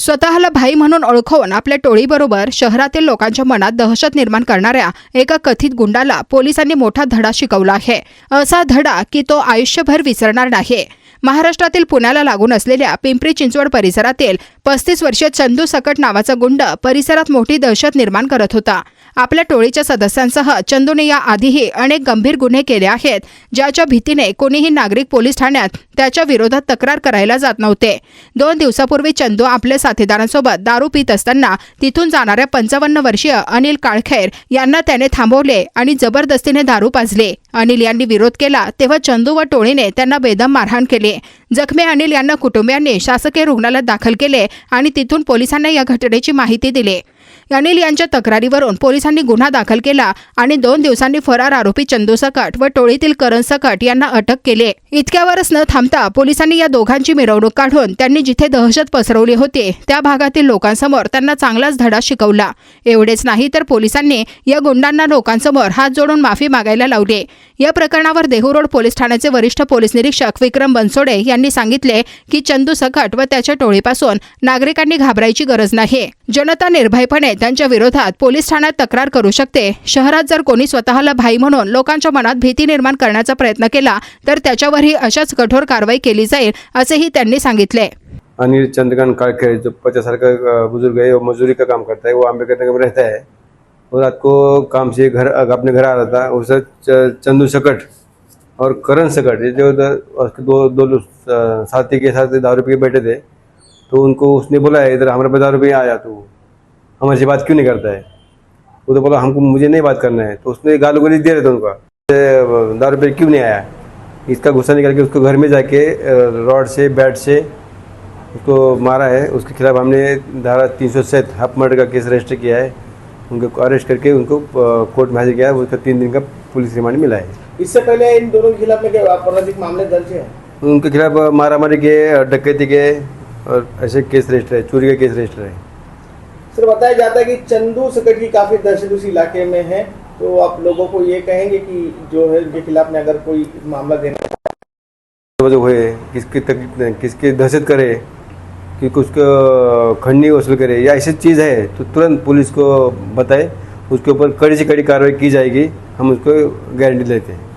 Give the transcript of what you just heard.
स्वतःला भाई म्हणून ओळखवून आपल्या टोळीबरोबर शहरातील लोकांच्या मनात दहशत निर्माण करणाऱ्या एका कथित गुंडाला पोलिसांनी मोठा धडा शिकवला आहे. असा धडा की तो आयुष्यभर विसरणार नाही. महाराष्ट्रातील पुण्याला लागून असलेल्या पिंपरी चिंचवड परिसरातील पस्तीस वर्षीय चंदू सकट नावाचा गुंड परिसरात मोठी दहशत निर्माण करत होता. आपल्या टोळीच्या सदस्यांसह चंदूने या आधीही अनेक गंभीर गुन्हे केले आहेत ज्याच्या भीतीने कोणीही नागरिक पोलीस ठाण्यात त्याच्या विरोधात तक्रार करायला जात नव्हते. दोन दिवसापूर्वी चंदू आपल्या साथीदारांसोबत दारू पित असताना तिथून जाणाऱ्या पंचावन्न वर्षीय अनिल काळखेर यांना त्याने थांबवले आणि जबरदस्तीने दारू पाजले. अनिल यांनी विरोध केला तेव्हा चंदू व टोळीने त्यांना बेदम मारहाण केली. जखमी अनिल यांना कुटुंबियांनी शासकीय रुग्णालयात दाखल केले आणि तिथून पोलिसांना या घटनेची माहिती दिली. अनिल यांच्या तक्रारीवरून पोलिसांनी गुन्हा दाखल केला आणि दोन दिवसांनी फरार आरोपी चंदू सकट व टोळीतील करण सकट यांना अटक केली. इतक्यावरच न थांबता पोलिसांनी या दोघांची मिरवणूक काढून त्यांनी जिथे दहशत पसरवली होती त्या भागातील लोकांसमोर त्यांना चांगलाच धडा शिकवला. एवढेच नाही तर पोलिसांनी या गुंडांना लोकांसमोर हात जोडून माफी मागायला लावली. या प्रकरणावर देहू रोड पोलीस ठाण्याचे वरिष्ठ पोलीस निरीक्षक विक्रम बनसोडे यांनी सांगितले की चंदू सकट व त्याच्या टोळीपासून नागरिकांनी घाबरायची गरज नाही. जनता निर्भयपणे त्यांच्या विरोधात पोलीस ठाण्यात तक्रार करू शकते. शहरात जर कोणी स्वतःला भाई म्हणून लोकांच्या मनात भीती निर्माण करण्याचा प्रयत्न केला तर त्याच्यावरही अशाच कठोर कारवाई केली जाईल असेही त्यांनी सांगितले. अनिल चंद्रकांत काड़खे जो पचास साल का बुजुर्ग है वो मजदूरी का काम करता है वो अम्बेडकर नगर में रहता है वो रात को काम से घर अपने घर आ रहा था उसे च- चंदू सकट और करण सकट ये जो उसके दो दो साथी के साथ दारू पी बैठे थे तो उनको उसने बोला है इधर हमारे पास दारू पी आया तू। हमारे से बात क्यों नहीं करता है? वो तो बोला हमको मुझे नहीं बात करना है। तो उसने गालू गली दे रहे थे उनका। "ए, दारू पे क्यों नहीं आया? इसका गुस्सा निकल के उसको घर में जाके रॉड से बैट से उसको मारा है। उसके खिलाफ हमने धारा तीन सौ सेट हाफ़ मर्डर का केस रजिस्टर किया है। उनको अरेस्ट करके उनको कोर्ट में हाजिर किया है। उसका तीन दिन का पुलिस रिमांड मिला है। इससे पहले इन दोनों के खिलाफ में क्या आपराधिक मामले दर्ज है? उनके खिलाफ मारामारी के डकैती के और ऐसे केस रजिस्टर है चोरी का केस रजिस्टर है। सर, बताया जाता है कि चंदू सकट की काफ़ी दहशत उस इलाके में है। तो आप लोगों को ये कहेंगे कि जो है उनके खिलाफ में अगर कोई मामला देना वजह हुए किसकी तकलीफ़ किसकी दहशत करे, कि उसको खंडनी वसूल करे, या ऐसी चीज़ है तो तुरंत पुलिस को बताए। उसके ऊपर कड़ी से कड़ी कार्रवाई की जाएगी। हम उसको गारंटी लेते हैं।